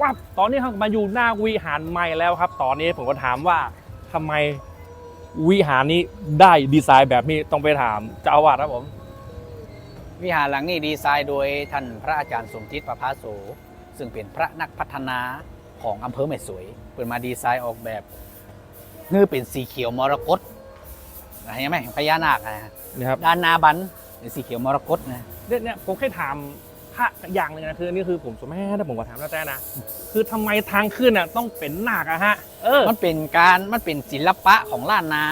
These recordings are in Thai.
ว้าตอนนี้เรามาอยู่หน้าวิหารใหม่แล้วครับ ตอนนี้ผมก็ถามว่าทำไมวิหารนี้ได้ดีไซน์แบบนี้ต้องไปถามเจ้าอาวาสครับผม วิหารหลังนี้ดีไซน์โดยท่านพระอาจารย์สมจิตประภาโสซึ่งเป็นพระนักพัฒนาของอำเภอแม่สวยเปิดมาดีไซน์ออกแบบเพื่อเป็นสีเขียวมรกตนะเห็นไหมพญานาคนะฮะนี่ครับด้านหน้าบันเป็นสีเขียวมรกตนะเนี่ยเนี่ยผมแค่ถาม พระอย่างหนึ่งนะคือนี่คือผมสมัยถ้าผมก็ถามแล้วแต่นะ คือทำไมทางขึ้นน่ะต้องเป็นหนักอะฮะ เออ มันเป็นการมันเป็นศิลปะของล้านนา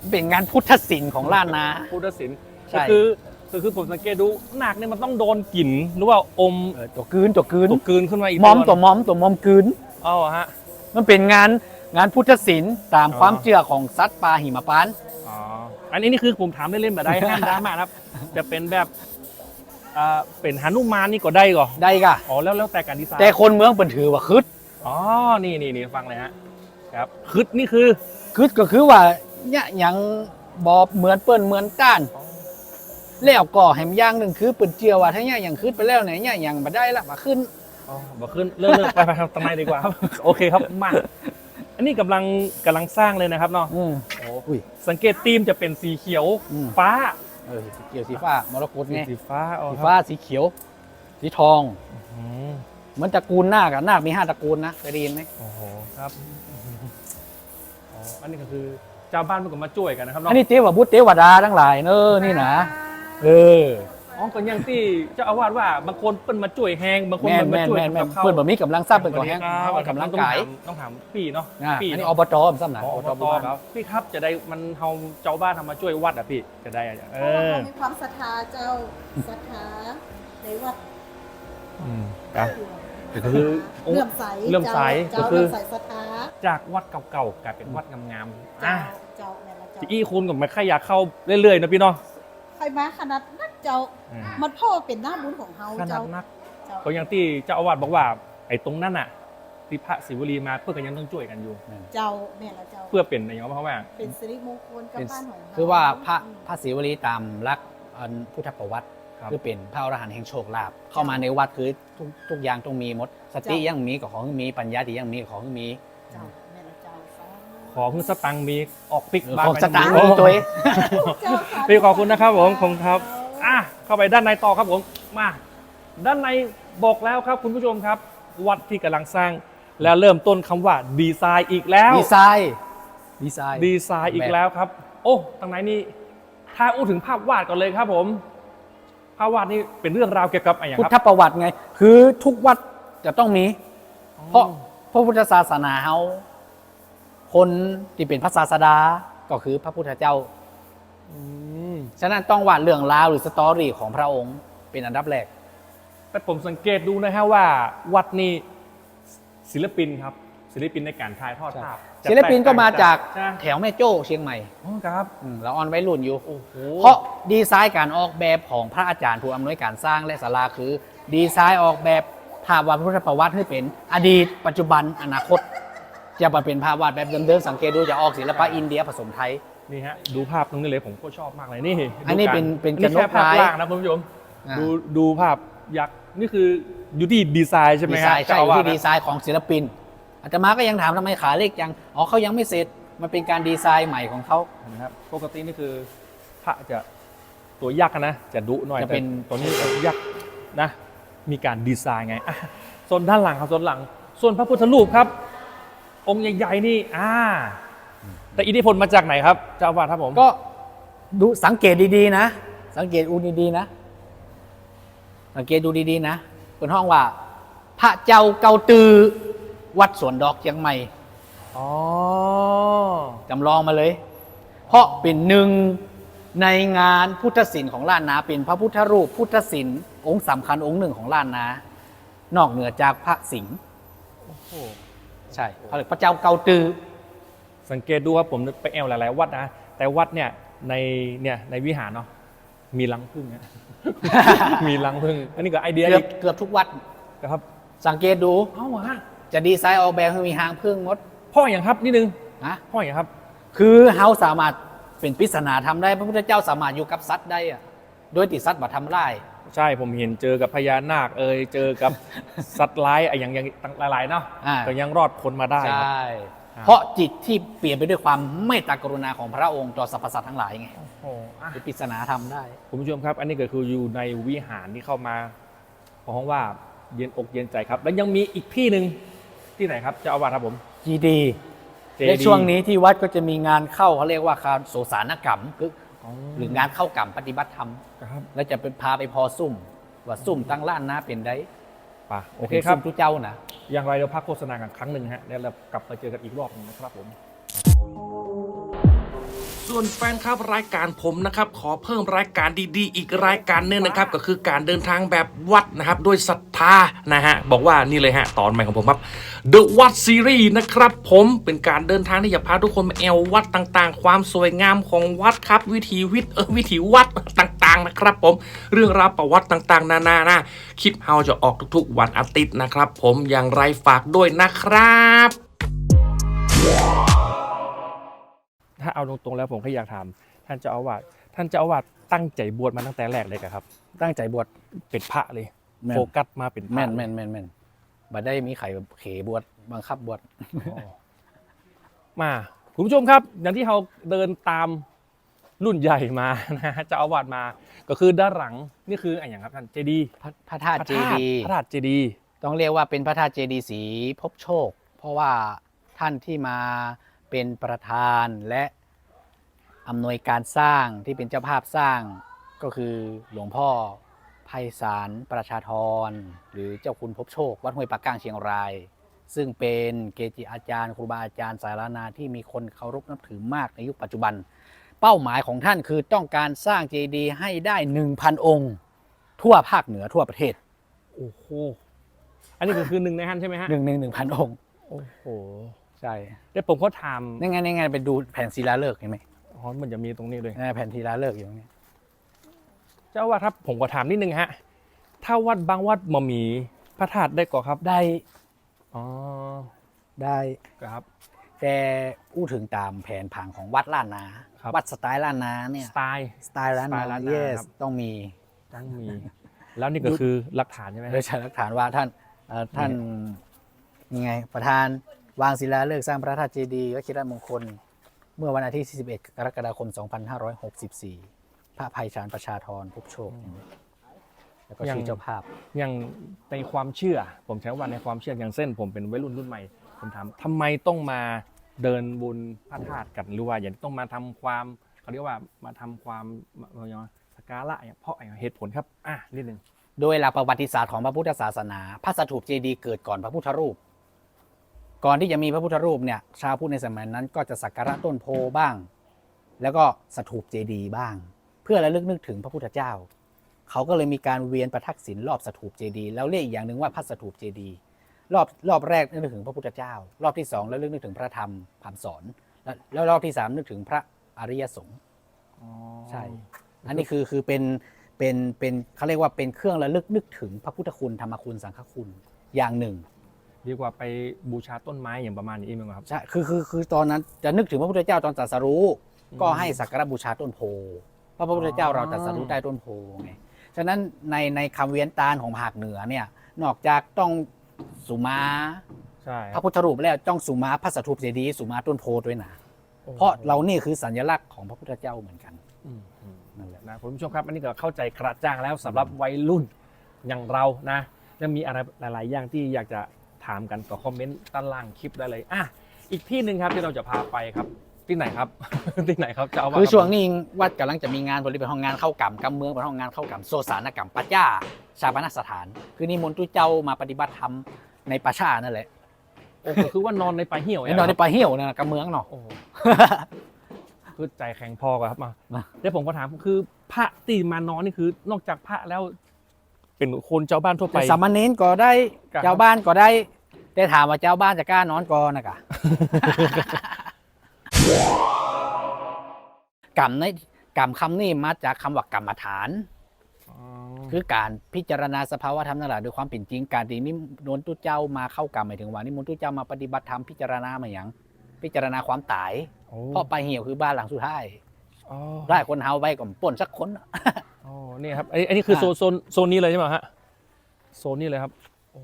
มันเป็นงานพุทธศิลป์ของล้านนา พุทธศิลป์ใช่ก็คือคือคือผมสังเกตดูหนักเนี่ยมันต้องโดนกลิ่นหรือว่าอมเออตัวกืนตัวกืนตกกลืนขึ้นมาอีกมอมตัวมอมตัวมอมกืนอ๋อฮะ มันเป็นงานงานพุทธศิลป์ตามอ๋อความเชื่อของสัตว์ป่าหิมพานต์อ๋อ อันนี้นี่คือผมถามเล่นๆแบบได้ห้ามดราม่านะครับ จะเป็นแบบ อ่าเป็นหานุมานนี่ก็ได้ก่อได้กะอ๋อแล้วแล้วแต่การดีไซน์แต่คนเมืองเป็นถือว่าคึดอ๋อนี่นี่นี่ฟังเลยฮะครับคึดนี่คือคึดก็คือว่าเนี่ยยังบอบเหมือนเปิ้นเหมือนก้านแล้วก็แหมอย่างหนึ่งคือเปิ่นเจียวว่าถ้าเนี่ยอย่างขึ้นไปแล้วเนี่ยเนี่ยอย่างมาได้ละมาขึ้นอ๋อบอกขึ้นเลิกเลิกไปไปทำตำไมดีกว่าครับโอเคครับมาอันนี้กำลังกำลังสร้างเลยนะครับเนาะอืมโอ้อุ้ยสังเกตธีมจะเป็นสีเขียวอืมฟ้า เออสีเขียวสีฟ้ามรกตไงสีฟ้าอ๋อสีครับฟ้าสีเขียว สีทองอืมเหมือนตระกูลนาคอะนาคมีห้าตระกูลนะเคยได้ยินไหมโอ้โหครับอ๋ออันนี้ก็คือเจ้าบ้านมันก็มาช่วยกันนะครับอัเนาะนนี้เทวบุตรเทวดาทั้งหลายเนอะนี่นะเออ อ๋อก็อย่างที่เจ้าอาวาสว่าบางคนเปิ้นมาช่วยแหงบางคนแม่นเปิ้นแม่มานช่วยแม่นแม่นกับข้าวเพื่อนแบบมีกำลังทรัพย์เพื่อนก็แห้งสวัสดีครับกำลังกายต้องถามพี่เนาะอ่าพี่อันนี้เนาะอบตผมซ้ำหนักอ๋ออบตตบ้านครับพี่ครับจะได้มันเฮาเจ้าบ้านทำมาช่วยวัดอะพี่จะได้อะเอเพราะว่าอเขามีความศรัทธาเจ้าศรัทธาในวัดอืมครับก็คือ เลื่อมใสเลื่อมใสเจ้าก็คือ เลื่อมใสศรัทธาจากวัดเก่าๆกลายเป็นวัดงามๆเจ้าอะเจ้าเนี่ยละเจ้าที่อี้คุณกับไม่ค่อยอยากเข้าเรื่อยๆนะพี่เนาะ ใครมาขนาดนัก เจ้า อืมมันพ่อเป็นหน้าบุญของเฮาขนาเจ้าดนัก เจ้าก็อย่างที่เจ้าอาวาสบอกว่า ไอ้ตรงนั้นน่ะที่พระศิวลีมาเพื่อกันยังต้องช่วยกันอยู่ เจ้าเนี่ยละเจ้า เพื่อเป็นอะไรอย่างเงี้ยเพราะว่า เป็นสิริมงคลกับเป็นบ้านของเฮาคือว่าพระพระศิวลีตามลักษณ์อันพุทธประวัติครับ คือเป็นพระอรหันต์แห่งโชคลาภเข้ามาในวัดคือทุกทุกอย่างต้องมีหมด สติยังมีก็ของมีปัญญาที่ยังมีก็ของมี เจ้าเนี่ยละเจ้าสาธุขอเพิ่งสตังค์มีออกปิกเออบ้านของไปสตางค์โอ้ของตัวเอง เจ้าสาธุ พี่ขอบคุณนะครับผมขอบคุณครับอะ เข้าไปด้านในต่อครับผมมาด้านในบอกแล้วครับคุณผู้ชมครับ วัดที่กำลังสร้าง แล้วเริ่มต้นคำว่าดีไซน์อีกแล้ว ดีไซน์ดีไซน์ดีไซน์อีกแล้วครับ โอ้ตรงไหนนี่ถ้าอู้ถึงภาพวาดก่อนเลยครับผม ภาพวาดนี่เป็นเรื่องราวเกี่ยวกับอะไรอย่างพุทคธรับประวัติไง คือทุกวัดจะต้องมี เพราะพระพุทธศาสนาเฮาคนที่เป็นพระศาสดาก็คือพระพุทธเจ้าอืม ฉะนั้นต้องวาดเรื่องราวหรือสตอรี่ของพระองค์เป็นอันดับแรก แต่ผมสังเกตดูนะฮะว่าวัดนี่ศิลปินครับ ศิลปินในการถ่ายทอดภาพจะศิลปินก็มาจากใช่ไหมแถวแม่โจ้เชียงใหม่อ๋อครับอืมเราออนไว้รุ่นอยู่โอ้โหเพราะดีไซน์การออกแบบของพระอาจารย์ผู้อำนวยการสร้างและศาลาคือ ดีไซน์ออกแบบภาพวาดพุทธประวัติให้เป็นอดีต ปัจจุบันอนาคต จะมาเป็นภาพวาดแบบเดิมๆสังเกตดูจะออกศิลปะอินเดียผสมไทย นี่ฮะดูภาพตรงนี้เลยผมก็ชอบมากเลยนี่อันนี้ดูเป็นเป็นนี่แค่กระนกภาพลายล่างนะคุณผู้ชมอ่าดูดูภาพยักษ์นี่คืออยู่ที่ดีไซน์ใช่ไหมดีคไซรับน์ใช่อยู่เจ้าอาที่วาสดีไซน์ของศิลปินอาตมาก็ยังถามทำไมขาเล็กจังอ๋อเขายังไม่เสร็จมันเป็นการดีไซน์ใหม่ของเขานะครับปกตินี่คือพระจะตัวยักษ์อะนะจะดุหน่อยจะเป็นแต่ตัวนี้ยักษ์นะมีการดีไซน์ไงอะส่วนด้านหลังครับส่วนหลัง ส่วนพระพุทธรูปครับ องค์ใหญ่ๆนี่อ่า แต่อิทธิพลมาจากไหนครับเจ้าอาวาสครับผม ก็ดูสังเกตดีๆนะ สังเกตดูดีๆนะ สังเกตดูดีๆนะเป็นห้องว่า พระเจ้าเกาตือ วัดสวนดอกเชียงใหม่อ๋อจำลองมาเลย เพราะเป็นหนึ่งในงานพุทธศิลป์ของล้านนา เป็นพระพุทธรูปพุทธศิลป์องค์สำคัญองค์หนึ่งของล้านนา นอกเหนือจากพระสิงห์โอ้โหใช่เขาเรียกพระเจ้าเกาตือ สังเกตดูว่าผมไปแอลหลาย ๆ วัดนะ แต่วัดเนี่ยในเนี่ยในวิหารเนาะมีรังผึ้งนะมีรังผึ้งอันนี้ก็ไอเดียเกืออีบกเกือบทุกวัดนะครับ สังเกตดูเอ้าฮะจะดีไซน์ออกแบบให้มีหางพึ่งมด พ่ออย่างครับนิดนึงนะพ่ออย่างครับ คือเฮาสามารถเป็นปริศนาทำได้พระพุทธเจ้าสามารถอยู่กับสัตว์ได้อะโดยติสัตว์บัทำร้ายใช่ผมเห็นเจอกับพญานาคเอ่ยเจอกับสัตว์ร้ายอะอย่างอย่างต่างหลายๆเนาะอ่าแต่ยังรอดพ้นมาได้ใชครับ่ครับ เพราะจิตที่เปลี่ยนไปด้วยความเมตตากรุณาของพระองค์ต่อสรรพสัตว์ทั้งหลายไงโอ้โหอะเป็นปริศนาธรรมได้ คุณผู้ชมครับ อันนี้ก็คืออยู่ในวิหารที่เข้ามาเพราะว่าเย็นอกเย็นใจครับ แล้วยังมีอีกที่หนึ่งที่ไหนครับเจ้าอาวาสครับผม จีดี เจในดีช่วงนี้ที่วัดก็จะมีงานเข้าเขาเรียกว่าการโสสานกรรมคืออ๋อหรืองานเข้ากรรมปฏิบัติธรรม ครับ แล้วจะไปพาไปพอซุ่ม ว่าซุ่มตั้งล้านนะเป็นได้ ป่ะโอเคครับซุ่มทุเจ้านะอย่างไรเราพักโฆษณากันครั้งหนึ่งฮะแล้วเรากลับมาเจอกันอีกรอบหนึงนะครับผมส่วนแฟนครับรายการผมนะครับขอเพิ่มรายการดีๆ อีกรายการหนึงนะครับก็คือการเดินทางแบบวัดนะครับด้วยศรัทธานะฮะบอกว่านี่เลยฮะตอนใหม่ของผมครับ The วัดซีรีส์นะครับผมเป็นการเดินทางที่จะพาทุกคนมาแอววัดต่างๆ ความสวยงามของวัดครับ วิถีวิทย์เออวิถีวัดต่าง ๆนะครับ ผมเรื่องราวประวัติต่างๆ นานานะคลิปเฮาจะออกทุกๆ วันอาทิตย์นะครับ ผมอย่างไรฝากด้วยนะครับถ้าเอาตรงๆแล้วผมแค่อยากถามท่านเจ้าอาวาสท่านเจ้าอาวาสตั้งใจบวชมาตั้งแต่แรกเลยกะครับ ตั้งใจบวชเป็นพระเลยแม่น โฟกัสมาเป็นพระแม่นแม่นแม่นแม่นบัดได้มีไข่เขบวชบังคับบวชอ๋อมาคุณผู้ชมครับ อย่างที่เราเดินตาม รุ่นใหญ่มานะฮะเจ้าอาวาสมา ก็คือด้านหลังนี่คืออะไรอย่างครับท่านเจดีย์พระพระธาตุเจดีย์พระธาตุเจดีย์ต้องเรียกว่าเป็นพระธาตุเจดีย์สีภพบโชค เพราะว่าท่านที่มาเป็นประธานและอำนวยการสร้างที่เป็นเจ้าภาพสร้างก็คือหลวงพ่อไพศาลประชาธร หรือเจ้าคุณภพบโชค วัดห้วยปากก้างเชียงราย ซึ่งเป็นเกจิอาจารย์ครูบาอาจารย์สายล้านนาที่มีคนเคารพนับถือมากในยุคปัจจุบัน เป้าหมายของท่านคือต้องการสร้างเจดีย์ให้ได้ 1,000 องค์ ทั่วภาคเหนือทั่วประเทศโอ้โหอันนี้ก็คือหนึ่งในท่านใช่ไหมฮะหนึ่งหนึ่งหนึ่งพันองค์โอ้โหใช่เดี๋ยวผมก็ถามนี่ไงนี่ไงไปดูแผ่นศิลาฤกษ์เห็นไหมอ๋อมันจะมีตรงนี้เลยนี่แผ่นศิลาฤกษ์อยู่ตรงนี้เจ้าอาวาสครับผมก็ถามนิดนึงฮะ ถ้าวัดบางวัดมามีพระธาตุได้ก่อครับได้อ๋อได้ครับ แต่อู้ถึงตามแผนผังของวัดล้านนา ครับ วัดสไตล์ล้านนาเนี่ยสไตล์ สไตล์ล้านสไตนาล์ล้านนา yes ครับ ต้องมี ต้องมี แล้วนี่ก็คือหลักฐานใช่ไหม โดยใช้หลักฐานว่าท่านเอ่อท่านยังไงประธานวางศิลาฤกษ์สร้างพระธาตุเจดีย์วชิรมงคล เมื่อวันอาทิตย์ที่11กรกฎาคม 2564 พระภัยชาญประชาธรภพบโชค แล้วก็ชื่อเจ้าภาพ อย่างในความเชื่อ ผมใช้ว่าในความเชื่ออย่างเส้นผมเป็นวัยรุ่นรุ่นใหม่ ผมถามทำไมต้องมา เดินบุญพระธาตุกันหรือว่าอย่างต้องมาทำความเขาเรียกว่ามาทำความอะไรนะสกการะอย่างเพราะอะไรเหตุผลครับอะนิดนึงโดยหลักประวัติศาสตร์ของพระพุทธศาสนา พระสถูปเจดีย์เกิดก่อนพระพุทธรูป ก่อนที่จะมีพระพุทธรูปเนี่ยชาวพุทธในสมัยนั้นก็จะสักการะต้นโพบ้าง แล้วก็สถูปเจดีย์บ้าง เพื่อระลึกนึกถึงพระพุทธเจ้า เขาก็เลยมีการเวียนประทักษิณรอบสถูปเจดีย์แล้วเรียกอีกอย่างหนึ่งว่าพระสถูปเจดีย์ รอบรอบแรกนึกถึงพระพุทธเจ้า รอบที่สองแล้วลึกนึกถึงพระธรรมคำสอน แล้วแล้วรอบที่สามนึกถึงพระอริยสงฆ์ใช่ อันนี้คือคือเป็นเป็นเป็นเขาเรียกว่าเป็นเครื่องระลึกนึกถึงพระพุทธคุณธรรมคุณสังฆคุณอย่างหนึ่งดีกว่าไปบูชาต้นไม้อย่างประมาณนี้เองครับใช่คือคือคือตอนนั้นจะนึกถึงพระพุทธเจ้าตอนตรัสรู้อืมก็ให้สักการะบูชาต้นโพเพราะพระพุทธเจ้าอ๋อเราตรัสรู้ใต้ต้นโพไงฉะนั้นในในคำเวียนตาลของภาคเหนือเนี่ยนอกจากต้อง สุมาใช่พระพุทธรูปแล้วต้องสุมาพระสถูปเจดีย์สุมาต้นโพด้วยนะโอ้โหเพราะเรานี่คือสัญลักษณ์ของพระพุทธเจ้าเหมือนกันอืมอืมนั่นแหละนะคุณผู้ชมครับ อันนี้ก็เข้าใจกระจ่างแล้วสำหรับวัยรุ่นอย่างเรานะยังมีอะไรหลาย ๆ อย่างที่อยากจะถามกันก็คอมเมนต์ด้านล่างคลิปได้เลยอะอีกที่หนึ่งครับที่เราจะพาไปครับ ที่ไหนครับ ที่ไหนครับจะเอาว่าคือช่วงนี้วัดกำลังจะมีงานบริเป็นห้องงานเข้ากรรมกำเมืองเป็นห้องงานเข้ากรรมโซสานกรรมปัจจ้าชาปนสถาน คือนิมนต์ตุเจ้ามาปฏิบัติธรรมในป่าชานั่นแหละโอ้ก็คือว่านอนในป่าเหี่ยวไอ้นอนในป่าเหี่ยวนะกำเมืองเนาะโอ้โหคือใจแข็งพอกันครับมามาเดี๋ยวผมก็ถามคือพระที่มานอนนี่คือนอกจากพระแล้ว เป็นคนเจ้าบ้านทั่วไปแต่สามเณรก็ได้ครับเจ้าบ้านก็ได้ แต่ถามว่าเจ้าบ้านจะกล้านอนก่อนนะกะ กรรมในกรรมคำนี้มาจากคำว่ากรรมฐานอ๋อคือการพิจารณาสภาวะธรรมนั่นแหละโดยความเป็นจริงการที่นิมนต์ตุเจ้ามาเข้ากรรมหมายถึงว่านิมนต์ตุเจ้ามาปฏิบัติธรรมพิจารณามาอย่างพิจารณาความตายโอ้เพราะไปลายเหี่ยวคือบ้านหลังสุดท้ายอ๋อได้คนเฮาไปก็ป่นสักคนอะอ๋อนี่ครับอันนี้อันนี้คือโซอะนโซนโซนนี้เลยใช่ไหมฮะโซนนี้เลยครับโอ้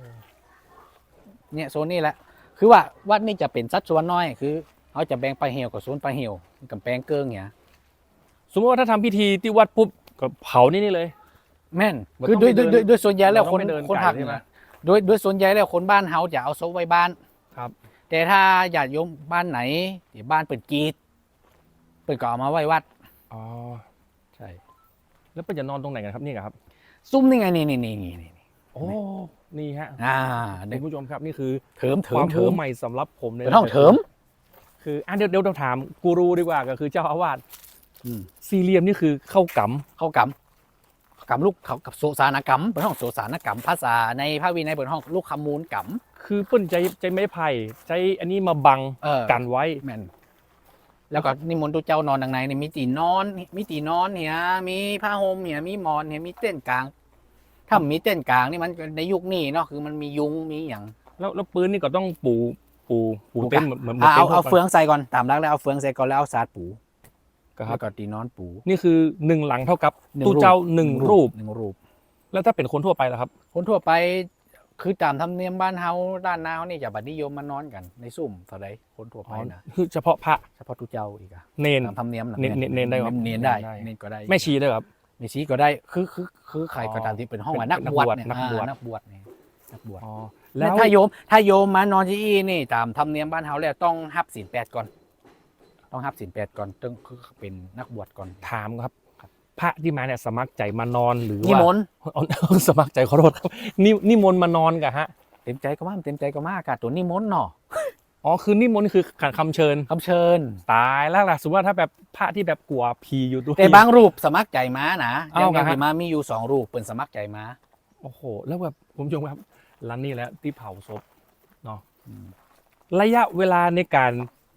เนี่ยโซนนี้แหละ คือว่าวัดนี่จะเป็นสัดส่วนน้อยคือเขาจะแบ่งไปลาเหี่ยวกับโซนปลาเหี่ยวกับแปลงเกิ้งเนี่ย สมมติว่าถ้าทำพิธีที่วัดปุ๊บก็เผานี่นี่เลย แม่นมันคือต้องโดยไม่โดยเดินโดยโดยส่วนใหญ่แล้วมันต้คองนไม่เดินคนไกลหักใช่ไหมนะโดยโดยส่วนใหญ่แล้วคนบ้านเฮาจะเอาศพไว้บ้าน ครับ แต่ถ้าญาติโยมบ้านไหนที่บ้านเปิดกรีดเปิดก็เอามาไว้วัด อ๋อ ใช่ แล้วเป็นจะนอนตรงไหนกันครับนี่ครับ ซุ้มนี่ไงนี่นี่นี่นี่นี่โอ้ นี่ฮะอ่าคุเด็กณผู้ชมครับนี่คือเถิมคเถิวามมเถิรู้มใหม่สำหรับผมเลยเป็นห้องเถิม คืออะเดี๋ยวเดี๋ยวเราถามกูรูดีกว่าก็คือเจ้าอาวาสอืม สี่เหลี่ยมนี่คือเข้ากเข้ากรรมกรรมลูกเขากับโสสานกรรมเป็นห้องโสสานกรรมภาษาในพระวินัยเป็นห้องลูกคำมูลกรรมำคือเปิ้นใจใจไม้ไผ่ใจอันนี้มาบังเออกันไว้แม่นแล้วก็นิมนต์ตุเจ้านอนดังในนี่มีตีนอน มีตีนอนเนี่ยมีผ้าห่มเนี่ยมีหมอนเนี่ยมีเต้นกลาง ถ้ามีเต้นกลางนี่มันในยุคนี้เนาะคือมันมียุงมีอย่าง แล้วแล้วปืนนี่ก็ต้องปูปูปูปูเต็นกะท์เหมือนเหมือนเหมือนอะเอาต็นท์เอาทั่วไปเฟืองใส่ก่อนตามรักแล้วเอาเฟืองใส่ก่อนแล้วเอาสาดปู ครัแล้บวก็ตีนอนปูนี่คือหนึ่งหลังเท่ากับหนึ่งตู้เจ้าหนึ่งรูป หนึ่งรูป แล้วถ้าเป็นคนทั่วไปล่ะครับ คนทั่วไปคือตามธรรมเนียมบ้านเฮาด้านหน้าเขานี่จะบัดนิยมมานอนกันในซุ่มเท่าใดคนทั่วไปนะคือเฉพาะพระเฉพาะตุเจ้าอีกอะเนนตามธรรมเนียมะเน้นเน้นเน้นได้ครับเน้นได้ได้เน้นก็ได้ไม่ชีด้วยครับไม่ชี้ก็ได้คือคือคือใครก็ตามที่เป็นห้องว่านักบวชเนี่ยนักบวชอ่านักบวชเนี่ยนักบวชอ๋อแล้แล้ววถ้าโยมถ้าโยมมานอนที่อีนี่ตามธรรมเนียมบ้านเฮาแล้วต้องฮับศีลแปดก่อน ต้องฮับศีลแปดก่อนต้องคือเป็นนักบวชก่อน ถามครับ พระที่มาเนี่ยสมัครใจมานอนหรือนิว่ามนต์อ๋อสมัครใจขอโทษครับนินิมนต์มานอนกันฮะเต็มใจก็มาเต็มใจก็มาอากาศตัวนิมนต์เนาะอ๋อคือนิมนต์นี่คือขันคำเชิญคำเชิญ ตายแล้วล่ะสมมติว่าถ้าแบบพระที่แบบกลัวผีอยู่ด้วยแต่บางรูปสมัครใจมานะเอาอย่างครับที่มามีอยู่สองรูปเป็นสมัครใจมาโอ้โห แล้วแบบผมชมครับร้านนี้แหล้วที่เผาศพเนาะอืมระยะเวลาในการ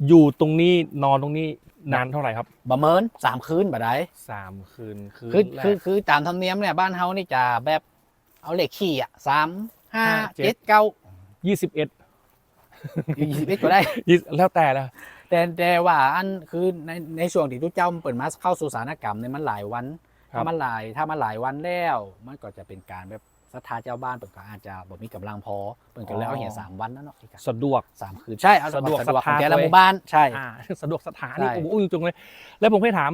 อยู่ตรงนี้นอนตรงนี้นานเท่าไหร่ครับบะเมินสามคืนบ่ได้สามคืนคืนคือแรกคือคือตามธรรมเนียมเนี่ยบ้านเฮานี่จะแบบเอาเลขขี้อะสามห้าห้าเจ็ดเจ็ดเก้ายี่สิบเอ็ดยี่สิบเอ็ดก็ได้แล้วแต่ละแต่แต่ว่าอันคือในในช่วงที่ทุกเจ้าเปิดมาเข้าสู่สารกรรมเนี่ยมันหลายวันครับถ้ามันหลายถ้ามันหลายวันแล้ว มันก็จะเป็นการแบบ ศรัทธาเจ้าบ้านเปิดก็อาจจะบ่มีกำลังพอเปิดก็เลยเอาเหี่ยสามวันนั่นเนาะอีกอะสะดวก สามคืนใช่เอาสะดวกสะดวกศรัทธาของแต่ละตัวเองหมู่บ้านใช่ อ่าสะดวกสถานนี่ใช่ โอ้โหจงเลย แล้วผมให้ถาม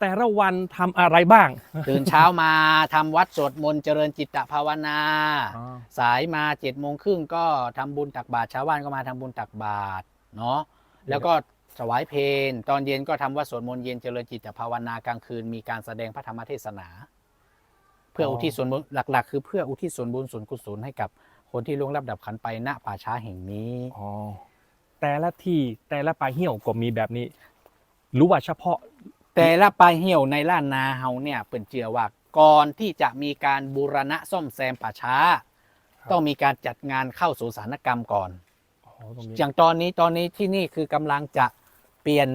แต่ละวันทำอะไรบ้างตื่นเช้ามาทำวัดสวดมนต์เจริญจิตตภาวนา สายมาเจ็ดโมงครึ่งก็ทำบุญตักบาตรชาวบ้านก็มาทำบุญตักบาตรเนาะแล้วก็ถวายเพลงตอนเย็นก็ทำวัดสวดมนต์เย็นเจริญจิตภาวนากลางคืนมีการแสดงพระธรรมเทศนา เพื่ออ๋ออุทิศส่วนบุญหลัก ๆ คือเพื่ออุทิศส่วนบุญส่วนกุศลให้กับคนที่ล่วงลับดับขันไปณป่าช้าแห่งนี้อ๋อแต่ละที่แต่ละปลายเหี่ยวก็มีแบบนี้ รู้ว่าเฉพาะ แต่ละปลายเหี่ยวในล้านนาเฮาเนี่ยเปิ่นเจือว่าก่อนที่จะมีการบูรณะซ่อมแซมป่าช้าครับต้องมีการจัดงานเข้าสู่สารกรรมก่อนอ๋อตรงนี้อย่างตอนนี้ตอนนี้ที่นี่คือกำลังจะเปลี่ยน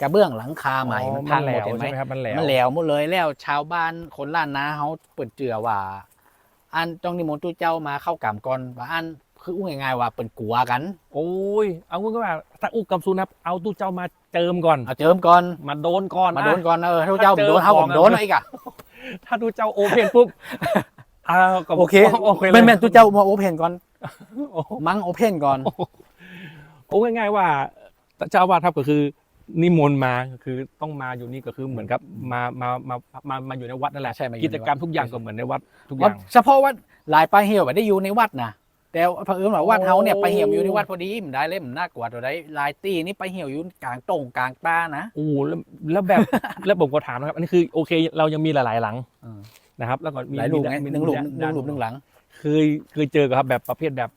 กระเบื้องหลังคาใหม่อ๋อมันพังหมดแหลเห็วนไหมใช่ไหมครับมันแหลวมันแหลวหมดเลยแล้วชาวบ้านคนล้านนาเขาเปิดเจือว่า อันต้องนิมนต์ตู้เจ้ามาเข้ากรรมก่อนว่าอันคืออุ้งง่ายๆว่าเปิ่นกลัวกัน โอ้ย เอางี้ก็ว่าถ้าอุกกับสุนับเอาตู้เจ้ามาเจิมก่อนเอาเจิมก่อนมาโดนก่อนมาโดนอะก่อนเออตู้เจ้าถ้าเจอโดนเขาขผองมอะโดนอีกอะถ้าตู้เจ้าโอเพนปุ๊บอ้าวก็โอเคโอเคเลยแม่นแม่นตู้เจ้ามาโอเพนก่อนโอ้โหมั้งโอเพนก่อนโอ้ง่ายๆว่าเจ้าอาวาสครับก็คือ นิมนต์มาก็คือต้องมาอยู่นี่ก็คือเหมือนกับมามามามามาอยู่ในวัดนั่นแหละใช่มาอยู่กิจกรรมในวัดทุกอย่างก็เหมือนในวัดทุกอวัดย่าง เฉพาะวัดหลายปลายเหี่ยวไม่ได้อยู่ในวัดนะแต่เผอิญว่าวัดเฮาเนี่ยโอ้ไปเหี่ยวอยู่ในวัดพอดีมันได้เลยมันน่ากลัวตัวได้หลายตีนี่ไปเหี่ยวอยู่กลางตรงกลางป่านะโอ้โหแล้วแล้วแบบ แล้วผมก็ถามนะครับ อันนี้คือโอเค เรายังมีหลาย ๆ หลังอืมนะครับ แล้วก็มีหลายลูกไงมีหนึ่งลูกมีหนึ่งลูกหนึ่งหลังเคยเคยเจอครับแบบประเภทแบบ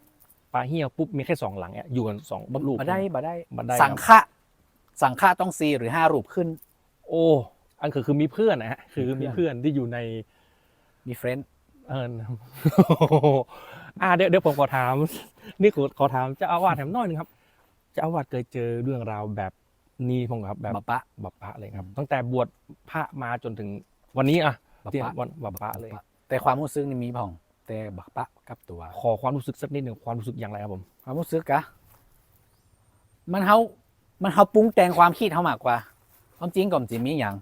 ปลาเหี่ยวปุ๊บมีแค่สองหลังเนี่ยอยู่กันสองลูกมาได้มาได้มาได้สังครับฆะ สังฆะต้องสี่หรือห้ารูปขึ้น โอ้อันคือคือมีเพื่อนนะฮะคือมีมีเพื่อนเพื่อนที่อยู่ในมีเฟรนด์เอออ่าเดี๋ยวเดี๋ยวผมขอถาม นี่ขอขอถามเจ้าอาวาสแถมน้อยหนึงครับเจ้าอาวาสเคยเจอเรื่องราวแบบนี้พงครับแบบบัปปะบัปปะเลยครับ ตั้งแต่บวชพระมาจนถึงวันนี้อะบัปที่ปะวันบัปปะเลย แต่ความรู้สึกนี่มีพ่อง แต่บักปะกับตัว ขอความรู้สึกสักนิดหนึ่งความรู้สึกอย่างไรครับผม ความรู้สึกกะมันเฮา มันเฮาปรุงแต่งความคิดเฮามากกว่าความจริงก็มนจิมีอย่าง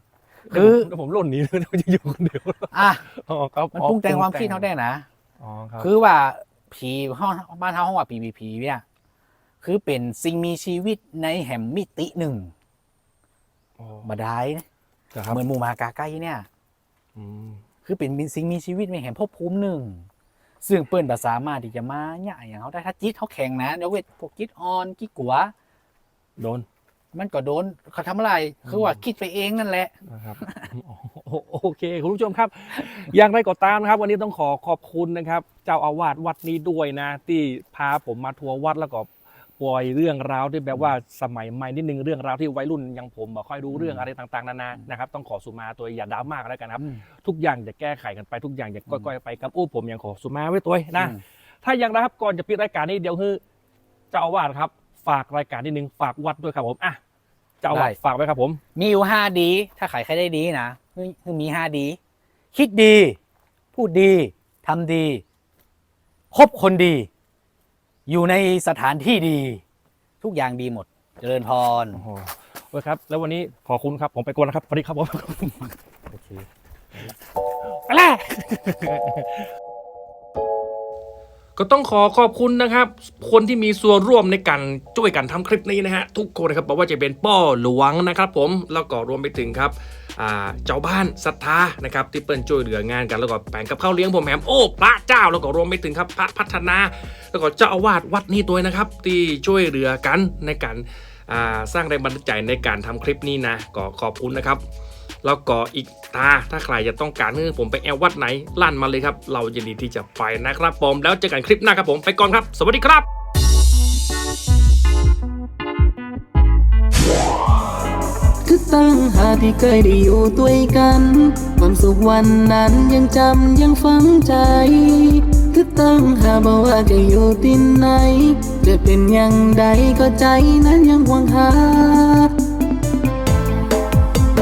คืคืออผมหล่นหนี้เลยจะอยู่คนเดียวอะอ๋อครับมันปรุงแต่งความคิดเขาได้นะ อ๋อครับคือว่าผีห้องบ้านเฮาห้องว่าผีผีผีเนี่ยคือเป็นสิ่งมีชีวิตในแห่มมิติหนึ่งอ๋อมาได้นะครับเหมือนหมูหมากาไก่เนี่ย อืมคือเป็นสิ่งมีชีวิตในแห่งภพภูมิหนึ่ง ซึ่งเปิ้นภาษามารถที่จะมาเนี่ยอย่างเขาได้ถ้าจิตเขาแข็งนะเดี๋ยวเวทพวกจิตอ่อนจิตกัว โดนมันก็โดนเขาทำอะไรคือว่าคิดไปเองนั่นแหละ นะครับโอโอเค คุณผู้ชมครับ อย่างไรก็ตามนะครับ วันนี้ต้องขอขอบคุณนะครับ เจ้าอาวาสวัดนี้ด้วยนะ ที่พาผมมาทัวร์วัดแล้วก็ปล่อยเรื่องราวที่แบบว่าสมัยใหม่นิดนึงเรื่องราวที่วัยรุ่นอยังผมไม่ค่อยรู้เรื่องอะไรต่างๆนานานะครับ ต้องขอสุมาตัวอย่าดราม่ากันแล้วกันครับอืมทุกอย่างจะแก้ไขกันไปทุกอย่างจะก้อยๆไปกับอู้ผมยังขอสุมาไว้ตัวนะอืมถ้าอย่างไรครับก่อนจะปิดรายการนี้เดี๋ยวคือเจ้าอาวาสครับ ฝากรายการนิดนึงฝากวัดด้วยครับผมอะเจ้าอาวาสฝากไว้ครับผม มีอยู่ห้าดี ถ้าขายใครได้ดีนะคือคือมีห้าดี คิดดี พูดดี ทำดี คบคนดี อยู่ในสถานที่ดี ทุกอย่างดีหมด เจริญพร โอ้โหโอเคครับ แล้ววันนี้ขอบคุณครับ ผมไปกวนนะครับสวัสดีครับผม โอเค ไปแล้ว ก็ต้องขอขอบคุณนะครับ คนที่มีส่วนร่วมในการช่วยกันทำคลิปนี้นะฮะทุกคนนะครับบอกว่าจะเป็นป้อหลวงนะครับ ผมแล้วก็รวมไปถึงครับเจ้าบ้านศรัทธานะครับที่เปิ้ลช่วยเหลืองานกันแล้วก็แบ่งกับข้าวเลี้ยงผมแหมโอ้พระเจ้าแล้วก็รวมไปถึงครับพระพัฒนา แล้วก็เจ้าอาวาสวัดนี้ตัวนะครับ ที่ช่วยเหลือกันในการ สร้างแรงบันดาลใจในการทำคลิปนี้นะก็ขอบคุณนะครับ แล้วก็อีกตาถ้าใครจะต้องการให้ผมไปแอลวัดไหนลั่นมาเลยครับ เรายินดีที่จะไปนะครับผมแล้วเจอกันคลิปหน้าครับผมไปก่อนครับ สวัสดีครับคือตั้งหาที่เคยได้อยู่ด้วยกัน ความสุขวันนั้นยังจำยังฝังใจ คือตั้งหาบอกว่าจะอยู่ที่ไหน จะเป็นอย่างใดก็ใจนั้นยังหวังหา